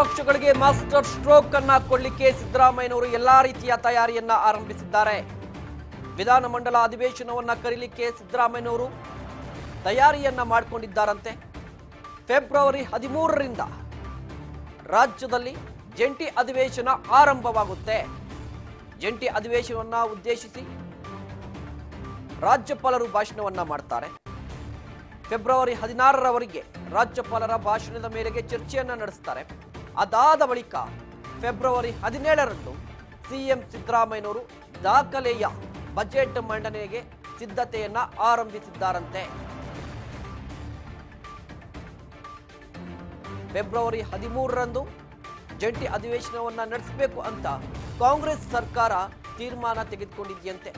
ಪಕ್ಷಗಳಿಗೆ master stroke ಅನ್ನ ಕೊಡ್ಲಿಕ್ಕೆ ಸಿದ್ದರಾಮಯ್ಯನವರು ಎಲ್ಲಾ ರೀತಿಯ ತಯಾರಿಯನ್ನ ಆರಂಭಿಸಿದ್ದಾರೆ. ವಿಧಾನಮಂಡಲ ಅಧಿವೇಶನವನ್ನ ಕರೀಲಿಕ್ಕೆ ಸಿದ್ದರಾಮಯ್ಯನವರು ತಯಾರಿಯನ್ನ ಮಾಡಿಕೊಂಡಿದ್ದಾರಂತೆ. ಫೆಬ್ರವರಿ ಹದಿಮೂರರಿಂದ ರಾಜ್ಯದಲ್ಲಿ ಜಂಟಿ ಅಧಿವೇಶನ ಆರಂಭವಾಗುತ್ತೆ. ಜಂಟಿ ಅಧಿವೇಶನವನ್ನ ಉದ್ದೇಶಿಸಿ ರಾಜ್ಯಪಾಲರು ಭಾಷಣವನ್ನ ಮಾಡ್ತಾರೆ. ಫೆಬ್ರವರಿ ಹದಿನಾರರವರೆಗೆ ರಾಜ್ಯಪಾಲರ ಭಾಷಣದ ಮೇರೆಗೆ ಚರ್ಚೆಯನ್ನ ನಡೆಸ್ತಾರೆ. ಅದಾದ ಬಳಿಕ ಫೆಬ್ರವರಿ ಹದಿನೇಳರಂದು ಸಿಎಂ ಸಿದ್ದರಾಮಯ್ಯನವರು ದಾಖಲೆಯ ಬಜೆಟ್ ಮಂಡನೆಗೆ ಸಿದ್ಧತೆಯನ್ನ ಆರಂಭಿಸಿದ್ದಾರಂತೆ. ಫೆಬ್ರವರಿ ಹದಿಮೂರರಂದು ಜಂಟಿ ಅಧಿವೇಶನವನ್ನ ನಡೆಸಬೇಕು ಅಂತ ಕಾಂಗ್ರೆಸ್ ಸರ್ಕಾರ ತೀರ್ಮಾನ ತೆಗೆದುಕೊಂಡಿದೆಯಂತೆ.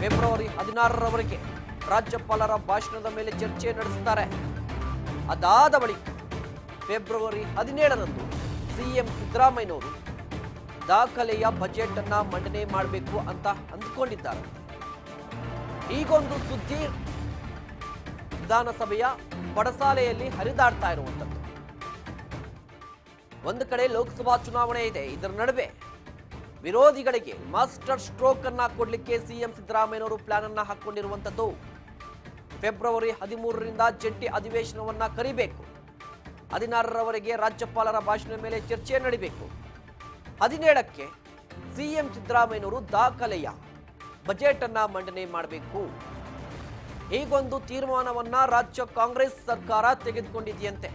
ಫೆಬ್ರವರಿ ಹದಿನಾರರವರೆಗೆ ರಾಜ್ಯಪಾಲರ ಭಾಷಣದ ಮೇಲೆ ಚರ್ಚೆ ನಡೆಸುತ್ತಾರೆ. ಅದಾದ ಬಳಿಕ ಫೆಬ್ರವರಿ ಹದಿನೇಳರಂದು ಸಿಎಂ ಸಿದ್ದರಾಮಯ್ಯನವರು ದಾಖಲೆಯ ಬಜೆಟ್ ಅನ್ನ ಮಂಡನೆ ಮಾಡಬೇಕು ಅಂತ ಅಂದುಕೊಂಡಿದ್ದಾರೆ. ಈಗೊಂದು ಸುದ್ದಿ ವಿಧಾನಸಭೆಯ ಪಡಸಾಲೆಯಲ್ಲಿ ಹರಿದಾಡ್ತಾ ಇರುವಂಥದ್ದು. ಒಂದು ಕಡೆ ಲೋಕಸಭಾ ಚುನಾವಣೆ ಇದೆ, ಇದರ ನಡುವೆ ವಿರೋಧಿಗಳಿಗೆ ಮಾಸ್ಟರ್ ಸ್ಟ್ರೋಕ್ ಅನ್ನ ಕೊಡ್ಲಿಕ್ಕೆ ಸಿಎಂ ಸಿದ್ದರಾಮಯ್ಯನವರು ಪ್ಲಾನ್ ಅನ್ನ ಹಾಕೊಂಡಿರುವಂತದ್ದು ಫೆಬ್ರವರಿ ಹದಿಮೂರರಿಂದ ಜಂಟಿ ಅಧಿವೇಶನವನ್ನ ಕರಿಬೇಕು. ಹದಿನಾರರವರೆಗೆ ರಾಜ್ಯಪಾಲರ ಭಾಷಣದ ಮೇಲೆ ಚರ್ಚೆ ನಡೀಬೇಕು. ಹದಿನೇಳಕ್ಕೆ ಸಿಎಂ ಸಿದ್ದರಾಮಯ್ಯನವರು ದಾಖಲೆಯ ಬಜೆಟ್ ಅನ್ನ ಮಂಡನೆ ಮಾಡಬೇಕು. ಹೀಗೊಂದು ತೀರ್ಮಾನವನ್ನ ರಾಜ್ಯ ಕಾಂಗ್ರೆಸ್ ಸರ್ಕಾರ ತೆಗೆದುಕೊಂಡಿದೆಯಂತೆ.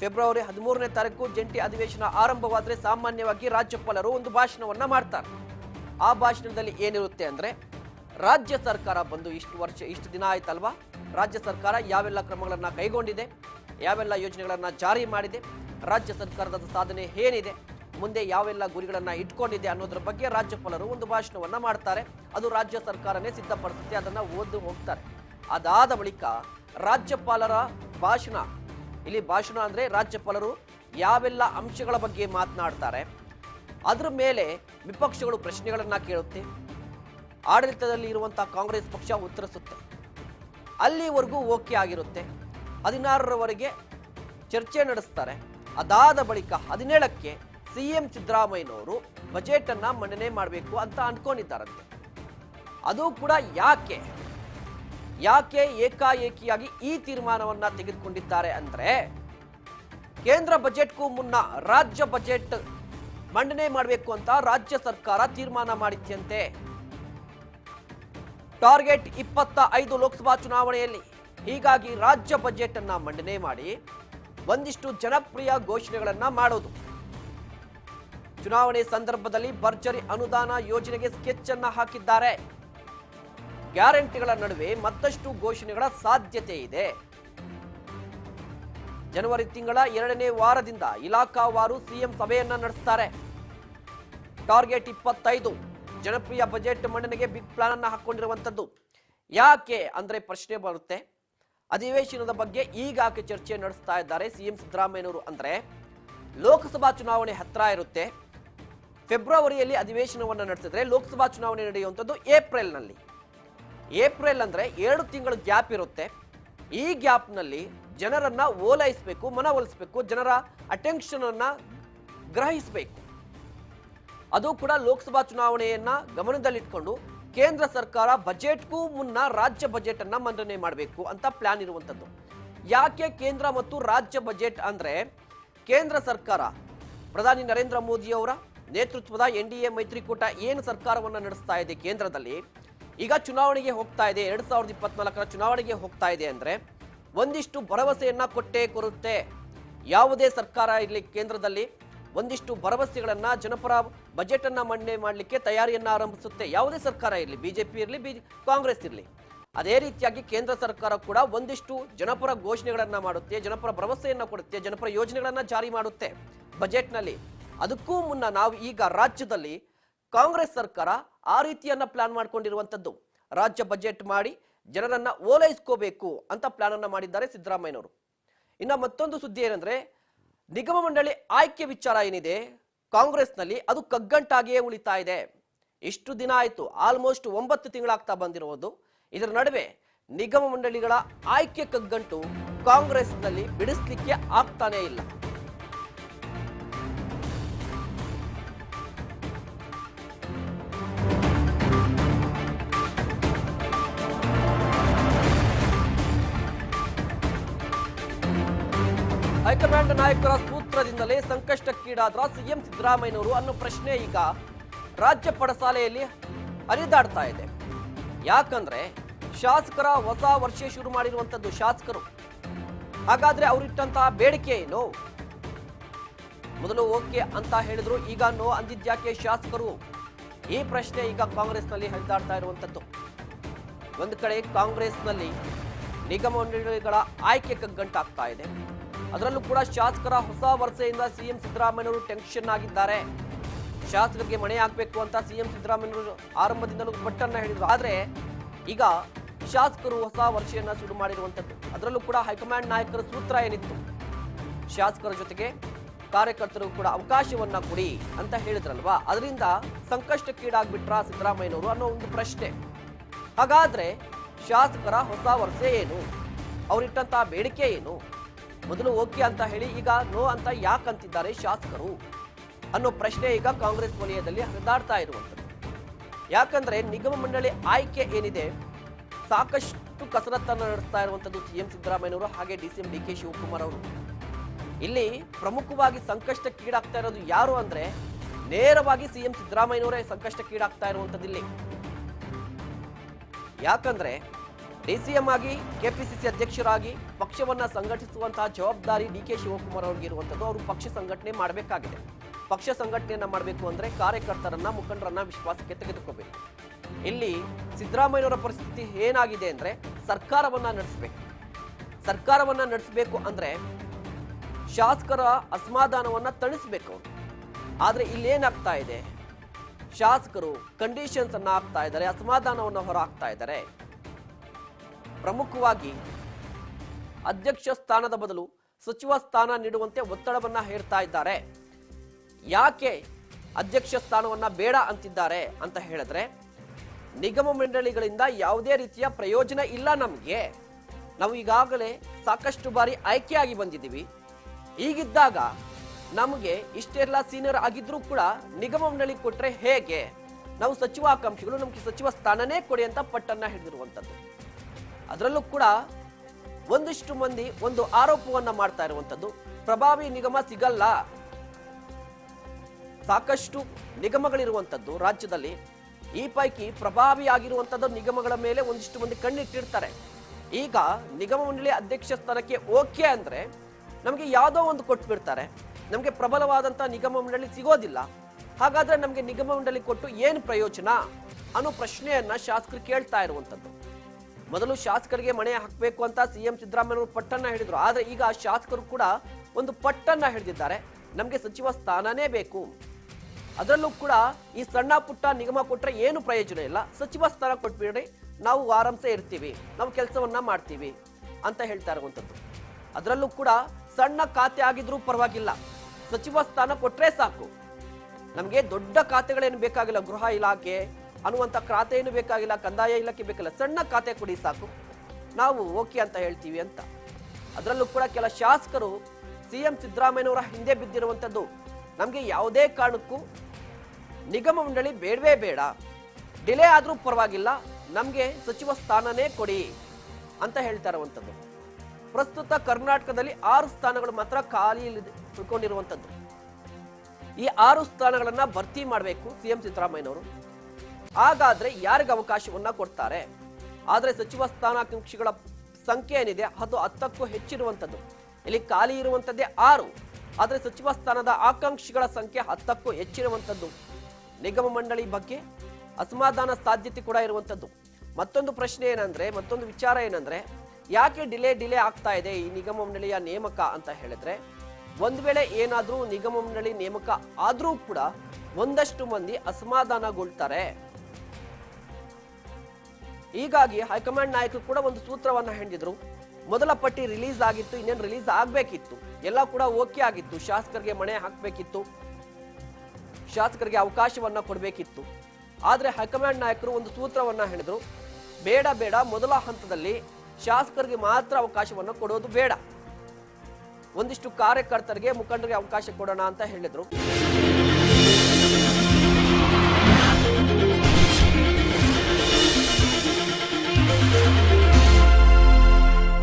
ಫೆಬ್ರವರಿ ಹದಿಮೂರನೇ ತಾರೀಕು ಜಂಟಿ ಅಧಿವೇಶನ ಆರಂಭವಾದರೆ ಸಾಮಾನ್ಯವಾಗಿ ರಾಜ್ಯಪಾಲರು ಒಂದು ಭಾಷಣವನ್ನ ಮಾಡ್ತಾರೆ. ಆ ಭಾಷಣದಲ್ಲಿ ಏನಿರುತ್ತೆ ಅಂದ್ರೆ, ರಾಜ್ಯ ಸರ್ಕಾರ ಬಂದು ಇಷ್ಟು ವರ್ಷ, ಇಷ್ಟು ದಿನ ಆಯ್ತಲ್ವಾ? ರಾಜ್ಯ ಸರ್ಕಾರ ಯಾವೆಲ್ಲ ಕ್ರಮಗಳನ್ನು ಕೈಗೊಂಡಿದೆ? ಯಾವೆಲ್ಲ ಯೋಜನೆಗಳನ್ನು ಜಾರಿ ಮಾಡಿದೆ, ರಾಜ್ಯ ಸರ್ಕಾರದ ಸಾಧನೆ ಏನಿದೆ, ಮುಂದೆ ಯಾವೆಲ್ಲ ಗುರಿಗಳನ್ನು ಇಟ್ಕೊಂಡಿದೆ ಅನ್ನೋದ್ರ ಬಗ್ಗೆ ರಾಜ್ಯಪಾಲರು ಒಂದು ಭಾಷಣವನ್ನ ಮಾಡ್ತಾರೆ. ಅದು ರಾಜ್ಯ ಸರ್ಕಾರನೇ ಸಿದ್ಧಪಡಿಸುತ್ತೆ, ಅದನ್ನ ಓದು ಹೋಗ್ತಾರೆ. ಅದಾದ ಬಳಿಕ ರಾಜ್ಯಪಾಲರ ಭಾಷಣ, ಇಲ್ಲಿ ಭಾಷಣ ಅಂದ್ರೆ ರಾಜ್ಯಪಾಲರು ಯಾವೆಲ್ಲ ಅಂಶಗಳ ಬಗ್ಗೆ ಮಾತನಾಡ್ತಾರೆ, ಅದ್ರ ಮೇಲೆ ವಿಪಕ್ಷಗಳು ಪ್ರಶ್ನೆಗಳನ್ನು ಕೇಳುತ್ತೆ. ಆಡಳಿತದಲ್ಲಿ ಇರುವಂತಹ ಕಾಂಗ್ರೆಸ್ ಪಕ್ಷ ಉತ್ತರಿಸುತ್ತೆ. ಅಲ್ಲಿವರೆಗೂ ಓಕೆ ಆಗಿರುತ್ತೆ. ಹದಿನಾರರವರೆಗೆ ಚರ್ಚೆ ನಡೆಸ್ತಾರೆ. ಅದಾದ ಬಳಿಕ ಹದಿನೇಳಕ್ಕೆ ಸಿ ಎಂ ಸಿದ್ದರಾಮಯ್ಯನವರು ಬಜೆಟನ್ನು ಮಂಡನೆ ಮಾಡಬೇಕು ಅಂತ ಅಂದ್ಕೊಂಡಿದ್ದಾರಂತೆ. ಅದು ಕೂಡ ಯಾಕೆ? ಯಾಕೆ ಏಕಾಏಕಿಯಾಗಿ ಈ ತೀರ್ಮಾನವನ್ನು ತೆಗೆದುಕೊಂಡಿದ್ದಾರೆ ಅಂದರೆ ಕೇಂದ್ರ ಬಜೆಟ್ಗೂ ಮುನ್ನ ರಾಜ್ಯ ಬಜೆಟ್ ಮಂಡನೆ ಮಾಡಬೇಕು ಅಂತ ರಾಜ್ಯ ಸರ್ಕಾರ ತೀರ್ಮಾನ ಮಾಡಿದ್ಯಂತೆ ಟಾರ್ಗೆಟ್ ಇಪ್ಪತ್ತ ಐದು ಲೋಕಸಭಾ ಚುನಾವಣೆಯಲ್ಲಿ. ಹೀಗಾಗಿ ರಾಜ್ಯ ಬಜೆಟ್ ಅನ್ನ ಮಂಡನೆ ಮಾಡಿ ಒಂದಿಷ್ಟು ಜನಪ್ರಿಯ ಘೋಷಣೆಗಳನ್ನ ಮಾಡೋದು. ಚುನಾವಣೆ ಸಂದರ್ಭದಲ್ಲಿ ಭರ್ಜರಿ ಅನುದಾನ ಯೋಜನೆಗೆ ಸ್ಕೆಚ್ ಅನ್ನ ಹಾಕಿದ್ದಾರೆ. ಗ್ಯಾರಂಟಿಗಳ ನಡುವೆ ಮತ್ತಷ್ಟು ಘೋಷಣೆಗಳ ಸಾಧ್ಯತೆ ಇದೆ. ಜನವರಿ ತಿಂಗಳ ಎರಡನೇ ವಾರದಿಂದ ಇಲಾಖಾವಾರು ಸಿಎಂ ಸಭೆಯನ್ನ ನಡೆಸ್ತಾರೆ. ಟಾರ್ಗೆಟ್ ಇಪ್ಪತ್ತೈದು, ಜನಪ್ರಿಯ ಬಜೆಟ್ ಮಂಡನೆಗೆ ಬಿಗ್ ಪ್ಲಾನ್ ಅನ್ನ ಹಾಕೊಂಡಿರುವಂತದ್ದು. ಯಾಕೆ ಅಂದ್ರೆ ಪ್ರಶ್ನೆ ಬರುತ್ತೆ. ಅಧಿವೇಶನದ ಬಗ್ಗೆ ಈಗಾಕೆ ಚರ್ಚೆ ನಡೆಸ್ತಾ ಇದ್ದಾರೆ ಸಿಎಂ ಸಿದ್ದರಾಮಯ್ಯನವರು. ಅಂದರೆ ಲೋಕಸಭಾ ಚುನಾವಣೆ ಹತ್ತಿರ ಇರುತ್ತೆ. ಫೆಬ್ರವರಿಯಲ್ಲಿ ಅಧಿವೇಶನವನ್ನು ನಡೆಸಿದ್ರೆ ಲೋಕಸಭಾ ಚುನಾವಣೆ ನಡೆಯುವಂಥದ್ದು ಏಪ್ರಿಲ್ನಲ್ಲಿ. ಏಪ್ರಿಲ್ ಅಂದರೆ ಎರಡು ತಿಂಗಳ ಗ್ಯಾಪ್ ಇರುತ್ತೆ. ಈ ಗ್ಯಾಪ್ನಲ್ಲಿ ಜನರನ್ನ ಓಲೈಸಬೇಕು, ಮನವೊಲಿಸಬೇಕು, ಜನರ ಅಟೆನ್ಷನ್ ಅನ್ನ ಗ್ರಹಿಸಬೇಕು. ಅದು ಕೂಡ ಲೋಕಸಭಾ ಚುನಾವಣೆಯನ್ನ ಗಮನದಲ್ಲಿಟ್ಕೊಂಡು ಕೇಂದ್ರ ಸರ್ಕಾರ ಬಜೆಟ್ಗೂ ಮುನ್ನ ರಾಜ್ಯ ಬಜೆಟ್ ಅನ್ನ ಮಂಡನೆ ಮಾಡಬೇಕು ಅಂತ ಪ್ಲಾನ್ ಇರುವಂತದ್ದು ಯಾಕೆ ಕೇಂದ್ರ ಮತ್ತು ರಾಜ್ಯ ಬಜೆಟ್ ಅಂದ್ರೆ ಕೇಂದ್ರ ಸರ್ಕಾರ, ಪ್ರಧಾನಿ ನರೇಂದ್ರ ಮೋದಿ ಅವರ ನೇತೃತ್ವದ ಎನ್ ಡಿ ಎ ಮೈತ್ರಿಕೂಟ ಏನು ಸರ್ಕಾರವನ್ನ ನಡೆಸ್ತಾ ಇದೆ ಕೇಂದ್ರದಲ್ಲಿ? ಈಗ ಚುನಾವಣೆಗೆ ಹೋಗ್ತಾ ಇದೆ, ಎರಡ್ ಸಾವಿರದ ಇಪ್ಪತ್ನಾಲ್ಕರ ಚುನಾವಣೆಗೆ ಹೋಗ್ತಾ ಇದೆ ಅಂದ್ರೆ ಒಂದಿಷ್ಟು ಭರವಸೆಯನ್ನ ಕೊಟ್ಟೇ ಕೊರುತ್ತೆ ಯಾವುದೇ ಸರ್ಕಾರ ಇರಲಿ ಕೇಂದ್ರದಲ್ಲಿ ಒಂದಿಷ್ಟು ಭರವಸೆಗಳನ್ನು ಜನಪರ ಬಜೆಟ್ ಮಂಡನೆ ಮಾಡಲಿಕ್ಕೆ ತಯಾರಿಯನ್ನ ಆರಂಭಿಸುತ್ತೆ. ಯಾವುದೇ ಸರ್ಕಾರ ಇರಲಿ, ಬಿಜೆಪಿ ಇರಲಿ, ಬಿ, ಕಾಂಗ್ರೆಸ್ ಇರಲಿ. ಅದೇ ರೀತಿಯಾಗಿ ಕೇಂದ್ರ ಸರ್ಕಾರ ಕೂಡ ಒಂದಿಷ್ಟು ಜನಪರ ಘೋಷಣೆಗಳನ್ನ ಮಾಡುತ್ತೆ, ಜನಪರ ಭರವಸೆಯನ್ನ ಕೊಡುತ್ತೆ, ಜನಪರ ಯೋಜನೆಗಳನ್ನ ಜಾರಿ ಮಾಡುತ್ತೆ ಬಜೆಟ್ನಲ್ಲಿ. ಅದಕ್ಕೂ ಮುನ್ನ ನಾವು ಈಗ ರಾಜ್ಯದಲ್ಲಿ ಕಾಂಗ್ರೆಸ್ ಸರ್ಕಾರ ಆ ರೀತಿಯನ್ನ ಪ್ಲಾನ್ ಮಾಡ್ಕೊಂಡಿರುವಂತದ್ದು. ರಾಜ್ಯ ಬಜೆಟ್ ಮಾಡಿ ಜನರನ್ನ ಓಲೈಸ್ಕೋಬೇಕು ಅಂತ ಪ್ಲಾನ್ ಮಾಡಿದ್ದಾರೆ ಸಿದ್ದರಾಮಯ್ಯನವರು. ಇನ್ನ ಮತ್ತೊಂದು ಸುದ್ದಿ ಏನಂದ್ರೆ ನಿಗಮ ಮಂಡಳಿ ಆಯ್ಕೆ ವಿಚಾರ ಏನಿದೆ? ಕಾಂಗ್ರೆಸ್ನಲ್ಲಿ ಅದು ಕಗ್ಗಂಟಾಗಿಯೇ ಉಳಿತಾ ಇದೆ. ಇಷ್ಟು ದಿನ ಆಯಿತು, ಆಲ್ಮೋಸ್ಟ್ ಒಂಬತ್ತು ತಿಂಗಳಾಗ್ತಾ ಬಂದಿರುವುದು ಇದರ ನಡುವೆ ನಿಗಮ ಮಂಡಳಿಗಳ ಆಯ್ಕೆ ಕಗ್ಗಂಟು ಕಾಂಗ್ರೆಸ್ನಲ್ಲಿ ಬಿಡಿಸ್ಲಿಕ್ಕೆ ಆಗ್ತಾನೇ ಇಲ್ಲ. ಹೈಕಮಾಂಡ್ ನಾಯಕರ ಸೂತ್ರದಿಂದಲೇ ಸಂಕಷ್ಟಕ್ಕೀಡಾದ್ರ ಸಿಎಂ ಸಿದ್ದರಾಮಯ್ಯನವರು ಅನ್ನೋ ಪ್ರಶ್ನೆ ಈಗ ರಾಜ್ಯ ಪಡಸಾಲೆಯಲ್ಲಿ ಹರಿದಾಡ್ತಾ ಇದೆ. ಯಾಕಂದ್ರೆ ಶಾಸಕರ ಹೊಸ ವರ್ಷ ಶುರು ಮಾಡಿರುವಂತದ್ದು ಶಾಸಕರು. ಹಾಗಾದ್ರೆ ಅವರಿಟ್ಟಂತಹ ಬೇಡಿಕೆ ಏನು? ಮೊದಲು ಓಕೆ ಅಂತ ಹೇಳಿದ್ರು, ಈಗ ನೋ ಅಂದಿದ್ಯಾಕೆ ಶಾಸಕರು? ಈ ಪ್ರಶ್ನೆ ಈಗ ಕಾಂಗ್ರೆಸ್ನಲ್ಲಿ ಹರಿದಾಡ್ತಾ ಇರುವಂತದ್ದು. ಒಂದು ಕಡೆ ಕಾಂಗ್ರೆಸ್ನಲ್ಲಿ ನಿಗಮ ಮಂಡಳಿಗಳ ಆಯ್ಕೆ ಕಗ್ಗಂಟಾಗ್ತಾ ಇದೆ. ಅದರಲ್ಲೂ ಕೂಡ ಶಾಸಕರ ಹೊಸ ವರ್ಷೆಯಿಂದ ಸಿಎಂ ಸಿದ್ದರಾಮಯ್ಯವರು ಟೆನ್ಷನ್ ಆಗಿದ್ದಾರೆ. ಶಾಸಕರಿಗೆ ಮಣೆ ಹಾಕಬೇಕು ಅಂತ ಸಿಎಂ ಸಿದ್ದರಾಮಯ್ಯವರು ಆರಂಭದಿಂದಲೂ ಪಟ್ಟನ್ನ ಹೇಳಿದರು. ಆದ್ರೆ ಈಗ ಶಾಸಕರು ಹೊಸ ವರ್ಷೆಯನ್ನು ಶುರು ಮಾಡಿರುವಂಥದ್ದು ಅದರಲ್ಲೂ ಕೂಡ ಹೈಕಮಾಂಡ್ ನಾಯಕರ ಸೂತ್ರ ಏನಿತ್ತು? ಶಾಸಕರ ಜೊತೆಗೆ ಕಾರ್ಯಕರ್ತರು ಕೂಡ ಅವಕಾಶವನ್ನ ಕೊಡಿ ಅಂತ ಹೇಳಿದ್ರಲ್ವಾ? ಅದರಿಂದ ಸಂಕಷ್ಟಕ್ಕೀಡಾಗ್ಬಿಟ್ರ ಸಿದ್ದರಾಮಯ್ಯನವರು ಅನ್ನೋ ಒಂದು ಪ್ರಶ್ನೆ. ಹಾಗಾದ್ರೆ ಶಾಸಕರ ಹೊಸ ವರ್ಷ ಏನು? ಅವರಿಟ್ಟಂತಹ ಬೇಡಿಕೆ ಏನು? ಮೊದಲು ಓಕೆ ಅಂತ ಹೇಳಿ, ಈಗ ನೋ ಅಂತ ಯಾಕಂತಿದ್ದಾರೆ ಶಾಸಕರು? ಅನ್ನೋ ಪ್ರಶ್ನೆ ಈಗ ಕಾಂಗ್ರೆಸ್ ವಲಯದಲ್ಲಿ ಹರಿದಾಡ್ತಾ ಇರುವಂಥದ್ದು. ಯಾಕಂದ್ರೆ ನಿಗಮ ಮಂಡಳಿ ಆಯ್ಕೆ ಏನಿದೆ, ಸಾಕಷ್ಟು ಕಸರತ್ತನ್ನು ನಡೆಸ್ತಾ ಇರುವಂಥದ್ದು ಸಿಎಂ ಸಿದ್ದರಾಮಯ್ಯನವರು ಹಾಗೆ ಡಿ ಸಿಎಂ ಡಿ ಶಿವಕುಮಾರ್ ಅವರು. ಇಲ್ಲಿ ಪ್ರಮುಖವಾಗಿ ಸಂಕಷ್ಟಕ್ಕೀಡಾಗ್ತಾ ಇರೋದು ಯಾರು ಅಂದ್ರೆ, ನೇರವಾಗಿ ಸಿಎಂ ಸಿದ್ದರಾಮಯ್ಯನವರೇ ಸಂಕಷ್ಟಕ್ಕೀಡಾಗ್ತಾ ಇರುವಂಥದ್ದು ಇಲ್ಲಿ. ಯಾಕಂದ್ರೆ ಡಿಸಿಎಂ ಆಗಿ, ಕೆಪಿಸಿಸಿ ಅಧ್ಯಕ್ಷರಾಗಿ ಪಕ್ಷವನ್ನ ಸಂಘಟಿಸುವಂತಹ ಜವಾಬ್ದಾರಿ ಡಿ ಕೆ ಶಿವಕುಮಾರ್ ಅವ್ರಿಗೆ ಇರುವಂಥದ್ದು. ಅವರು ಪಕ್ಷ ಸಂಘಟನೆ ಮಾಡಬೇಕಾಗಿದೆ. ಪಕ್ಷ ಸಂಘಟನೆಯನ್ನ ಮಾಡಬೇಕು ಅಂದ್ರೆ ಕಾರ್ಯಕರ್ತರನ್ನ, ಮುಖಂಡರನ್ನ ವಿಶ್ವಾಸಕ್ಕೆ ತೆಗೆದುಕೋಬೇಕು. ಇಲ್ಲಿ ಸಿದ್ದರಾಮಯ್ಯನವರ ಪರಿಸ್ಥಿತಿ ಏನಾಗಿದೆ ಅಂದ್ರೆ ಸರ್ಕಾರವನ್ನ ನಡೆಸಬೇಕು. ಸರ್ಕಾರವನ್ನ ನಡೆಸಬೇಕು ಅಂದ್ರೆ ಶಾಸಕರ ಅಸಮಾಧಾನವನ್ನು ತಣಿಸಬೇಕು. ಆದರೆ ಇಲ್ಲೇನಾಗ್ತಾ ಇದೆ? ಶಾಸಕರು ಕಂಡೀಷನ್ಸ್ ಅನ್ನ ಹಾಕ್ತಾ ಇದ್ದಾರೆ, ಅಸಮಾಧಾನವನ್ನು ಹೊರಹಾಕ್ತಾ ಇದ್ದಾರೆ. ಪ್ರಮುಖವಾಗಿ ಅಧ್ಯಕ್ಷ ಸ್ಥಾನದ ಬದಲು ಸಚಿವ ಸ್ಥಾನ ನೀಡುವಂತೆ ಒತ್ತಡವನ್ನ ಹೇರ್ತಾ ಇದ್ದಾರೆ. ಯಾಕೆ ಅಧ್ಯಕ್ಷ ಸ್ಥಾನವನ್ನ ಬೇಡ ಅಂತಿದ್ದಾರೆ ಅಂತ ಹೇಳಿದ್ರೆ, ನಿಗಮ ಮಂಡಳಿಗಳಿಂದ ಯಾವುದೇ ರೀತಿಯ ಪ್ರಯೋಜನ ಇಲ್ಲ ನಮಗೆ. ನಾವು ಈಗಾಗಲೇ ಸಾಕಷ್ಟು ಬಾರಿ ಆಯ್ಕೆಯಾಗಿ ಬಂದಿದ್ದೀವಿ. ಈಗಿದ್ದಾಗ ನಮಗೆ ಇಷ್ಟೆಲ್ಲ ಸೀನಿಯರ್ ಆಗಿದ್ರೂ ಕೂಡ ನಿಗಮ ಮಂಡಳಿ ಕೊಟ್ಟರೆ ಹೇಗೆ? ನಾವು ಸಚಿವ ಆಕಾಂಕ್ಷಿಗಳು ನಮಗೆ ಸಚಿವ ಸ್ಥಾನನೇ ಕೊಡಿ ಅಂತ ಪಟ್ಟನ್ನ ಹಿಡಿದಿರುವಂಥದ್ದು ಅದರಲ್ಲೂ ಕೂಡ ಒಂದಿಷ್ಟು ಮಂದಿ ಒಂದು ಆರೋಪವನ್ನು ಮಾಡ್ತಾ ಇರುವಂಥದ್ದು ಪ್ರಭಾವಿ ನಿಗಮ ಸಿಗಲ್ಲ. ಸಾಕಷ್ಟು ನಿಗಮಗಳಿರುವಂಥದ್ದು ರಾಜ್ಯದಲ್ಲಿ. ಈ ಪೈಕಿ ಪ್ರಭಾವಿ ಆಗಿರುವಂಥದ್ದು ನಿಗಮಗಳ ಮೇಲೆ ಒಂದಿಷ್ಟು ಮಂದಿ ಕಣ್ಣಿಟ್ಟಿರ್ತಾರೆ. ಈಗ ನಿಗಮ ಮಂಡಳಿ ಅಧ್ಯಕ್ಷ ಸ್ಥಾನಕ್ಕೆ ಓಕೆ ಅಂದರೆ ನಮಗೆ ಯಾವುದೋ ಒಂದು ಕೊಟ್ಬಿಡ್ತಾರೆ. ನಮಗೆ ಪ್ರಬಲವಾದಂಥ ನಿಗಮ ಮಂಡಳಿ ಸಿಗೋದಿಲ್ಲ. ಹಾಗಾದರೆ ನಮಗೆ ನಿಗಮ ಮಂಡಳಿ ಕೊಟ್ಟು ಏನು ಪ್ರಯೋಜನ? ಅನ್ನೋ ಪ್ರಶ್ನೆಯನ್ನು ಶಾಸಕರು ಕೇಳ್ತಾ ಇರುವಂಥದ್ದು ಮೊದಲು ಶಾಸಕರಿಗೆ ಮಣೆ ಹಾಕಬೇಕು ಅಂತ ಸಿಎಂ ಸಿದ್ದರಾಮಯ್ಯವರು ಪಟ್ಟನ್ನ ಹಿಡಿದ್ರು. ಆದ್ರೆ ಈಗ ಶಾಸಕರು ಕೂಡ ಒಂದು ಪಟ್ಟನ್ನ ಹಿಡಿದಿದ್ದಾರೆ. ನಮಗೆ ಸಚಿವ ಸ್ಥಾನನೇ ಬೇಕು. ಅದರಲ್ಲೂ ಕೂಡ ಈ ಸಣ್ಣ ಪುಟ್ಟ ನಿಗಮ ಕೊಟ್ಟರೆ ಏನು ಪ್ರಯೋಜನ ಇಲ್ಲ. ಸಚಿವ ಸ್ಥಾನ ಕೊಟ್ಬಿಡ್ರಿ. ನಾವು ಆರಾಮ್ಸೆ ಇರ್ತೀವಿ. ನಾವು ಕೆಲಸವನ್ನ ಮಾಡ್ತೀವಿ ಅಂತ ಹೇಳ್ತಾ ಇರುವಂಥದ್ದು ಅದರಲ್ಲೂ ಕೂಡ ಸಣ್ಣ ಖಾತೆ ಆಗಿದ್ರೂ ಪರವಾಗಿಲ್ಲ. ಸಚಿವ ಸ್ಥಾನ ಕೊಟ್ಟರೆ ಸಾಕು. ನಮಗೆ ದೊಡ್ಡ ಖಾತೆಗಳೇನು ಬೇಕಾಗಿಲ್ಲ. ಗೃಹ ಇಲಾಖೆ ಅನ್ನುವಂಥ ಖಾತೆ ಏನು ಬೇಕಾಗಿಲ್ಲ, ಕಂದಾಯ ಇಲಾಖೆ ಬೇಕಿಲ್ಲ, ಸಣ್ಣ ಖಾತೆ ಕೊಡಿ ಸಾಕು. ನಾವು ಓಕೆ ಅಂತ ಹೇಳ್ತೀವಿ ಅಂತ. ಅದರಲ್ಲೂ ಕೂಡ ಕೆಲ ಶಾಸಕರು ಸಿ ಎಂ ಸಿದ್ದರಾಮಯ್ಯನವರ ಹಿಂದೆ ಬಿದ್ದಿರುವಂಥದ್ದು. ನಮಗೆ ಯಾವುದೇ ಕಾರಣಕ್ಕೂ ನಿಗಮ ಮಂಡಳಿ ಬೇಡವೇ ಬೇಡ. ಡಿಲೇ ಆದರೂ ಪರವಾಗಿಲ್ಲ, ನಮಗೆ ಸಚಿವ ಸ್ಥಾನನೇ ಕೊಡಿ ಅಂತ ಹೇಳ್ತಾ ಇರುವಂಥದ್ದು. ಪ್ರಸ್ತುತ ಕರ್ನಾಟಕದಲ್ಲಿ ಆರು ಸ್ಥಾನಗಳು ಮಾತ್ರ ಖಾಲಿ ಉಳ್ಕೊಂಡಿರುವಂಥದ್ದು. ಈ ಆರು ಸ್ಥಾನಗಳನ್ನು ಭರ್ತಿ ಮಾಡಬೇಕು ಸಿ ಎಂ ಸಿದ್ದರಾಮಯ್ಯನವರು. ಹಾಗಾದ್ರೆ ಯಾರಿಗೆ ಅವಕಾಶವನ್ನ ಕೊಡ್ತಾರೆ? ಆದರೆ ಸಚಿವ ಸ್ಥಾನಾಕಾಂಕ್ಷಿಗಳ ಸಂಖ್ಯೆ ಏನಿದೆ, ಅದು ಹತ್ತಕ್ಕೂ ಹೆಚ್ಚಿರುವಂಥದ್ದು ಇಲ್ಲಿ ಖಾಲಿ ಇರುವಂಥದ್ದೇ ಆರು. ಆದರೆ ಸಚಿವ ಸ್ಥಾನದ ಆಕಾಂಕ್ಷಿಗಳ ಸಂಖ್ಯೆ ಹತ್ತಕ್ಕೂ ಹೆಚ್ಚಿರುವಂಥದ್ದು ನಿಗಮ ಮಂಡಳಿ ಬಗ್ಗೆ ಅಸಮಾಧಾನ ಸಾಧ್ಯತೆ ಕೂಡ ಇರುವಂಥದ್ದು ಮತ್ತೊಂದು ಪ್ರಶ್ನೆ ಏನಂದ್ರೆ, ಮತ್ತೊಂದು ವಿಚಾರ ಏನಂದ್ರೆ, ಯಾಕೆ ಡಿಲೇ ಡಿಲೇ ಆಗ್ತಾ ಇದೆ ಈ ನಿಗಮ ಮಂಡಳಿಯ ನೇಮಕ ಅಂತ ಹೇಳಿದ್ರೆ, ಒಂದ್ ವೇಳೆ ಏನಾದರೂ ನಿಗಮ ಮಂಡಳಿ ನೇಮಕ ಆದರೂ ಕೂಡ ಒಂದಷ್ಟು ಮಂದಿ ಅಸಮಾಧಾನಗೊಳ್ತಾರೆ. ಹೀಗಾಗಿ ಹೈಕಮಾಂಡ್ ನಾಯಕರು ಕೂಡ ಒಂದು ಸೂತ್ರವನ್ನ ಹೆಂಡಿದ್ರು ಮೊದಲ ಪಟ್ಟಿ ರಿಲೀಸ್ ಆಗಿತ್ತು, ಇನ್ನೇನು ರಿಲೀಸ್ ಆಗಬೇಕಿತ್ತು, ಎಲ್ಲ ಕೂಡ ಓಕೆ ಆಗಿತ್ತು, ಶಾಸಕರಿಗೆ ಮಣೆ ಹಾಕಬೇಕಿತ್ತು, ಶಾಸಕರಿಗೆ ಅವಕಾಶವನ್ನ ಕೊಡಬೇಕಿತ್ತು. ಆದರೆ ಹೈಕಮಾಂಡ್ ನಾಯಕರು ಒಂದು ಸೂತ್ರವನ್ನ ಹೇಳಿದ್ರು, ಬೇಡ ಬೇಡ, ಮೊದಲ ಹಂತದಲ್ಲಿ ಶಾಸಕರಿಗೆ ಮಾತ್ರ ಅವಕಾಶವನ್ನು ಕೊಡೋದು ಬೇಡ. ಒಂದಿಷ್ಟು ಕಾರ್ಯಕರ್ತರಿಗೆ ಮುಖಂಡರಿಗೆ ಅವಕಾಶ ಕೊಡೋಣ ಅಂತ ಹೇಳಿದ್ರು.